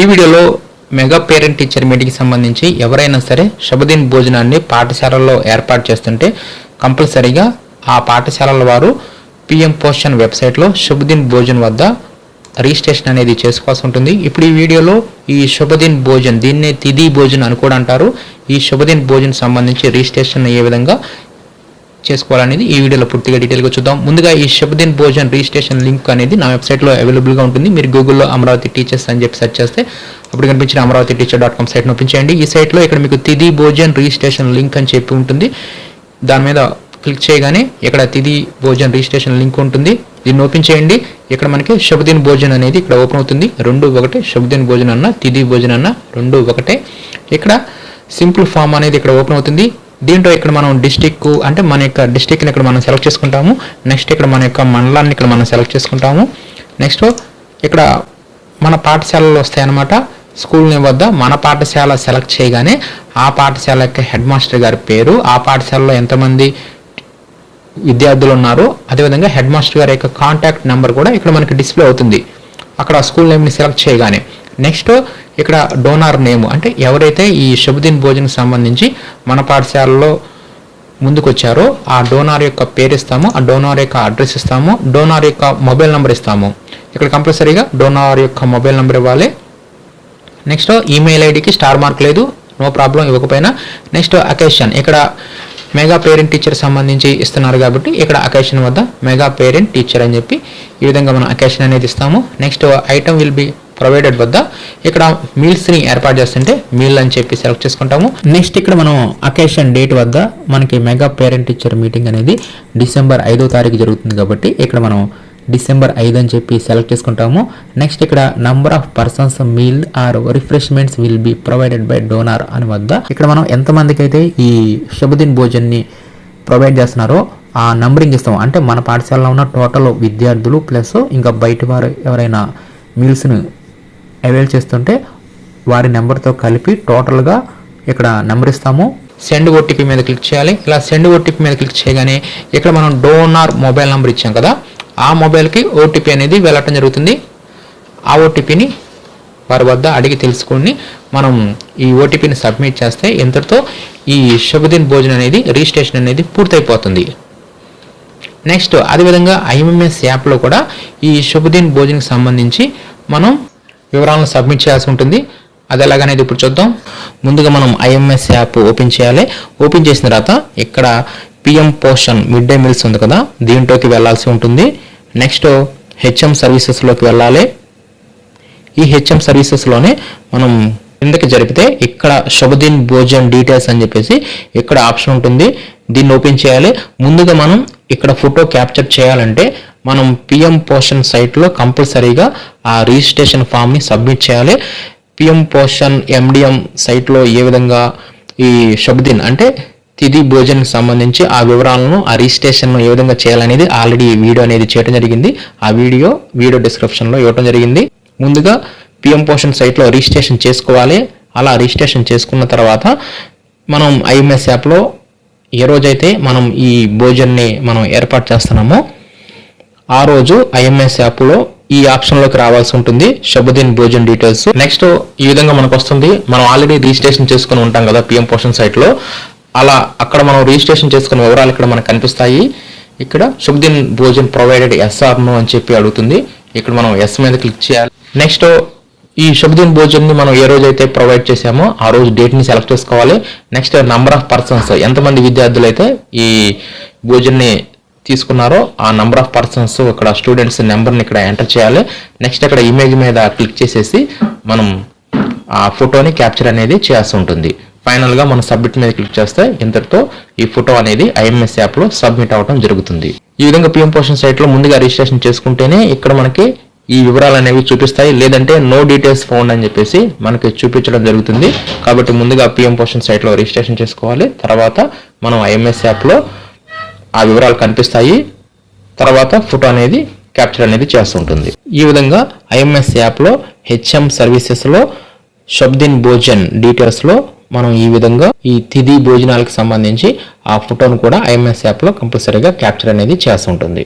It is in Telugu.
ఈ వీడియోలో మెగా పేరెంట్ టీచర్ మీటింగ్కి సంబంధించి ఎవరైనా సరే శుభదిన్ భోజనాన్ని పాఠశాలల్లో ఏర్పాటు చేస్తుంటే కంపల్సరీగా ఆ పాఠశాలల వారు పిఎం పోషన్ వెబ్సైట్లో శుభదిన్ భోజన్ వద్ద రిజిస్ట్రేషన్ అనేది చేసుకోవాల్సి ఉంటుంది. ఇప్పుడు ఈ వీడియోలో ఈ శుభదిన్ భోజన్ దీన్నే తిది భోజన్ అని కూడా అంటారు. ఈ శుభదిన్ భోజన్ సంబంధించి రిజిస్ట్రేషన్ ఏ విధంగా చేసుకోవాలనేది ఈ వీడియోలో పూర్తిగా డీటెయిల్గా చూద్దాం. ముందుగా ఈ శుభదిన్ భోజన్ రిజిస్ట్రేషన్ లింక్ అనేది నా వెబ్సైట్లో అవైలబుల్గా ఉంటుంది. మీరు గూగుల్లో అమరావతి టీచర్స్ అని చెప్పి సెర్చ్ చేస్తే అప్పుడు కనిపించిన Amaravati teacher dot com site open చేయండి. ఈ సైట్లో ఇక్కడ మీకు తిది భోజన్ రిజిస్ట్రేషన్ లింక్ అని చెప్పి ఉంటుంది. దాని మీద క్లిక్ చేయగానే ఇక్కడ తిది భోజన్ రిజిస్ట్రేషన్ లింక్ ఉంటుంది. దీన్ని ఓపెన్ చేయండి. ఇక్కడ మనకి శుభదిన్ భోజన్ అనేది ఇక్కడ ఓపెన్ అవుతుంది. రెండు ఒకటే శుభదిన్ భోజన్ అన్న తిది భోజన్ అన్న రెండు ఒకటే. ఇక్కడ సింపుల్ ఫామ్ అనేది ఇక్కడ ఓపెన్ అవుతుంది. దీంట్లో ఇక్కడ మనం డిస్టిక్ అంటే మన యొక్క డిస్టిక్ని ఇక్కడ మనం సెలెక్ట్ చేసుకుంటాము. నెక్స్ట్ ఇక్కడ మన యొక్క మండలాన్ని ఇక్కడ మనం సెలెక్ట్ చేసుకుంటాము. నెక్స్ట్ ఇక్కడ మన పాఠశాలలు వస్తాయన్నమాట. స్కూల్ నేమ్ వద్ద మన పాఠశాల సెలెక్ట్ చేయగానే ఆ పాఠశాల యొక్క హెడ్ మాస్టర్ గారి పేరు ఆ పాఠశాలలో ఎంతమంది విద్యార్థులు ఉన్నారో అదేవిధంగా హెడ్ మాస్టర్ గారి యొక్క కాంటాక్ట్ నెంబర్ కూడా ఇక్కడ మనకి డిస్ప్లే అవుతుంది. అక్కడ స్కూల్ నేమ్ని సెలెక్ట్ చేయగానే. నెక్స్ట్ ఇక్కడ డోనార్ నేమ్ అంటే ఎవరైతే ఈ శుభదిన్ భోజనం సంబంధించి మన పాఠశాలలో ముందుకొచ్చారో ఆ డోనార్ యొక్క పేరు ఇస్తాము ఆ డోనార్ యొక్క అడ్రస్ ఇస్తాము డోనార్ యొక్క మొబైల్ నెంబర్ ఇస్తాము. ఇక్కడ కంపల్సరీగా డోనార్ యొక్క మొబైల్ నెంబర్ ఇవ్వాలి. నెక్స్ట్ ఈమెయిల్ ఐడికి స్టార్ మార్క్ లేదు నో ప్రాబ్లం ఇవ్వకపోయినా. నెక్స్ట్ అకేషన్ ఇక్కడ మెగా పేరెంట్ టీచర్ సంబంధించి ఇస్తున్నారు కాబట్టి ఇక్కడ అకేషన్ వద్ద మెగా పేరెంట్ టీచర్ అని చెప్పి ఈ విధంగా మనం అకేషన్ అనేది ఇస్తాము. Next item will be provided వద్ద ఇక్కడ మీల్స్ని ఏర్పాటు చేస్తుంటే మీల్ అని చెప్పి సెలెక్ట్ చేసుకుంటాము. నెక్స్ట్ ఇక్కడ మనం అకేషన్ డేట్ వద్ద మనకి మెగా పేరెంట్ టీచర్ మీటింగ్ అనేది డిసెంబర్ ఐదో తారీఖు జరుగుతుంది కాబట్టి ఇక్కడ మనం డిసెంబర్ ఐదు అని చెప్పి సెలెక్ట్ చేసుకుంటాము. నెక్స్ట్ ఇక్కడ number of persons meal or refreshments will be provided by donor అని వద్ద ఇక్కడ మనం ఎంతమందికి అయితే ఈ శుభదిన్ భోజన్ని ప్రొవైడ్ చేస్తున్నారో ఆ నంబరింగ్ ఇస్తాం అంటే మన పాఠశాలలో ఉన్న టోటల్ విద్యార్థులు ప్లస్ ఇంకా బయట వారు ఎవరైనా మీల్స్ను అవైల్ చేస్తుంటే వారి నెంబర్తో కలిపి టోటల్గా ఇక్కడ నెంబర్ ఇస్తాము. సెండ్ ఓటీపీ మీద క్లిక్ చేయాలి. ఇలా సెండ్ ఓటీపీ మీద క్లిక్ చేయగానే ఇక్కడ మనం డోనార్ మొబైల్ నెంబర్ ఇచ్చాం కదా ఆ మొబైల్కి ఓటీపీ అనేది వెళ్ళటం జరుగుతుంది. ఆ ఓటీపీని వారి వద్ద అడిగి తెలుసుకొని మనం ఈ ఓటీపీని సబ్మిట్ చేస్తే ఇంతటితో ఈ శుభదిన్ భోజనం అనేది రిజిస్ట్రేషన్ అనేది పూర్తయిపోతుంది. నెక్స్ట్ అదేవిధంగా ఐఎంఎస్ యాప్లో కూడా ఈ శుభదిన్ భోజనకి సంబంధించి మనం వివరాలను సబ్మిట్ చేయాల్సి ఉంటుంది. అది ఎలాగనేది ఇప్పుడు చూద్దాం. ముందుగా మనం ఐఎంఎస్ యాప్ ఓపెన్ చేయాలి. ఓపెన్ చేసిన తర్వాత ఇక్కడ PM Poshan mid day meals ఉంది కదా దీంట్లోకి వెళ్ళాల్సి ఉంటుంది. నెక్స్ట్ హెచ్ఎం సర్వీసెస్లోకి వెళ్ళాలి. ఈ హెచ్ఎం సర్వీసెస్లోనే మనం కిందకి జరిపితే ఇక్కడ శుభదిన్ భోజన్ డీటెయిల్స్ అని చెప్పేసి ఇక్కడ ఆప్షన్ ఉంటుంది. దీన్ని ఓపెన్ చేయాలి. ముందుగా మనం ఇక్కడ ఫోటో క్యాప్చర్ చేయాలంటే మనం పిఎం పోషన్ సైట్లో కంపల్సరీగా ఆ రిజిస్ట్రేషన్ ఫామ్ని సబ్మిట్ చేయాలి. పిఎం పోషన్ ఎండిఎం సైట్లో ఏ విధంగా ఈ శుభదిన్ అంటే తిది భోజన్కి సంబంధించి ఆ వివరాలను ఆ రిజిస్ట్రేషన్ను ఏ విధంగా చేయాలనేది ఆల్రెడీ వీడియో అనేది చేయడం జరిగింది. ఆ వీడియో వీడియో డిస్క్రిప్షన్లో ఇవ్వడం జరిగింది. ముందుగా పిఎం పోషన్ సైట్లో రిజిస్ట్రేషన్ చేసుకోవాలి. అలా రిజిస్ట్రేషన్ చేసుకున్న తర్వాత మనం ఐఎంఎస్ యాప్లో ఏ రోజైతే మనం ఈ భోజన్ని మనం ఏర్పాటు చేస్తున్నామో ఆ రోజు ఐఎంఎస్ యాప్లో ఈ ఆప్షన్లోకి రావాల్సి ఉంటుంది. శుభదిన్ భోజన్ డీటెయిల్స్ నెక్స్ట్ ఈ విధంగా మనకు వస్తుంది. మనం ఆల్రెడీ రిజిస్ట్రేషన్ చేసుకుని ఉంటాం కదా పిఎం పోషన్ సైట్లో అలా అక్కడ మనం రిజిస్ట్రేషన్ చేసుకున్న వివరాలు ఇక్కడ మనకు కనిపిస్తాయి. ఇక్కడ శుభదిన్ భోజన్ ప్రొవైడెడ్ ఎస్ఆర్ను అని చెప్పి అడుగుతుంది. ఇక్కడ మనం ఎస్ మీద క్లిక్ చేయాలి. నెక్స్ట్ ఈ శుభదిన్ భోజన్ని మనం ఏ రోజు అయితే ప్రొవైడ్ చేసామో ఆ రోజు డేట్ని సెలెక్ట్ చేసుకోవాలి. నెక్స్ట్ నంబర్ ఆఫ్ పర్సన్స్ ఎంతమంది విద్యార్థులు అయితే ఈ భోజన్ని తీసుకున్నారో ఆ నంబర్ ఆఫ్ పర్సన్స్ ఇక్కడ స్టూడెంట్స్ నెంబర్ని ఇక్కడ ఎంటర్ చేయాలి. నెక్స్ట్ అక్కడ ఇమేజ్ మీద క్లిక్ చేసేసి మనం ఆ ఫోటోని క్యాప్చర్ అనేది చేయాల్సి ఉంటుంది. ఫైనల్గా మనం సబ్మిట్ మీద క్లిక్ చేస్తే ఇంతటితో ఈ ఫోటో అనేది ఐఎంఎస్ యాప్లో సబ్మిట్ అవ్వడం జరుగుతుంది. ఈ విధంగా పిఎం పోషన్ సైట్లో ముందుగా రిజిస్ట్రేషన్ చేసుకుంటేనే ఇక్కడ మనకి ఈ వివరాలు అనేవి చూపిస్తాయి. లేదంటే నో డీటెయిల్స్ ఫౌండ్ అని చెప్పేసి మనకి చూపించడం జరుగుతుంది. కాబట్టి ముందుగా పిఎం పోషన్ సైట్లో రిజిస్ట్రేషన్ చేసుకోవాలి. తర్వాత మనం ఐఎంఎస్ యాప్లో ఆ వివరాలు కనిపిస్తాయి. తర్వాత ఫోటో అనేది క్యాప్చర్ అనేది చేస్తుంటుంది. ఈ విధంగా ఐఎంఎస్ యాప్లో హెచ్ఎం సర్వీసెస్లో శబ్దిన్ భోజన్ డీటెయిల్స్లో మనం ఈ విధంగా ఈ తిది భోజనాలకు సంబంధించి ఆ ఫోటోను కూడా ఐఎంఎస్ యాప్లో కంపల్సరీగా క్యాప్చర్ అనేది చేస్తుంటుంది.